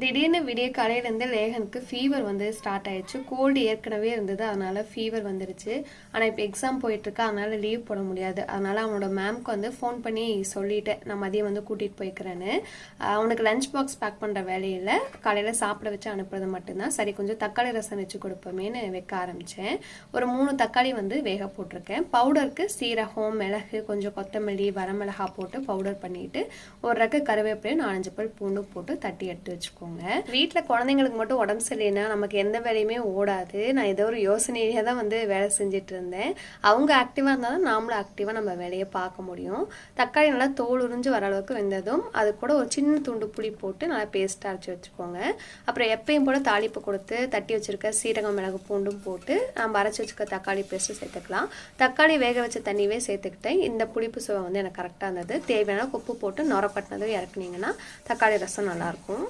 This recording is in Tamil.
திடீர்னு விடிய காலையிலேருந்து லேகனுக்கு ஃபீவர் வந்து ஸ்டார்ட் ஆயிடுச்சு. கோல்டு ஏற்கனவே இருந்தது அதனால ஃபீவர் வந்துருச்சு. ஆனால் இப்போ எக்ஸாம் போயிட்டுருக்கு அதனால லீவ் போட முடியாது. அதனால அவனோட மேம்க்கு வந்து ஃபோன் பண்ணி சொல்லிட்டேன். நான் மதியம் வந்து கூட்டிகிட்டு போய்க்கிறேன்னு. அவனுக்கு லஞ்ச் பாக்ஸ் பேக் பண்ணுற வேலையில் காலையில் சாப்பிட வச்சு அனுப்புறது மட்டும்தான். சரி கொஞ்சம் தக்காளி ரசம் வச்சு கொடுப்போமேன்னு வைக்க ஆரம்பித்தேன் ஒரு மூணு தக்காளி வந்து வேக போட்டிருக்கேன். பவுடருக்கு சீரகம் மிளகு கொஞ்சம் கொத்தமல்லி வரமிளகா போட்டு பவுடர் பண்ணிட்டு ஒரு ரக்க கருவேப்பிலையும் நாலஞ்சு பல் பூண்டு போட்டு தட்டி எடுத்து வச்சுக்கோங்க. வீட்டில் குழந்தைங்களுக்கு மட்டும் உடம்பு சரியில்லைன்னா நமக்கு எந்த வேலையுமே ஓடாது. நான் ஏதோ ஒரு யோசனையாக தான் வந்து வேலை செஞ்சுட்டு இருந்தேன் அவங்க ஆக்டிவாக இருந்தால் தான் நாமளும் ஆக்டிவாக நம்ம வேலையை பார்க்க முடியும். தக்காளி நல்லா தோல் உறிஞ்சு வர அளவுக்கு வெந்ததும் அது கூட ஒரு சின்ன துண்டு புளி போட்டு நல்லா பேஸ்ட்டாக அரைச்சி வச்சுக்கோங்க. அப்புறம் எப்பயும் போல் தாளிப்பு கொடுத்து தட்டி வச்சுருக்க சீரகம் மிளகு பூண்டும் போட்டு நம்ம அரைச்சி வச்சுக்க தக்காளி பேஸ்ட்டு சேர்த்துக்கலாம். தக்காளி வேக வச்ச தண்ணியவே சேர்த்துக்கிட்டேன். இந்த புளிப்பு சுவை வந்து எனக்கு கரெக்டாக இருந்தது. தேவையான உப்பு போட்டு நுரப்பட்டினதும் இறக்குனீங்கன்னா தக்காளி ரசம் நல்லாயிருக்கும்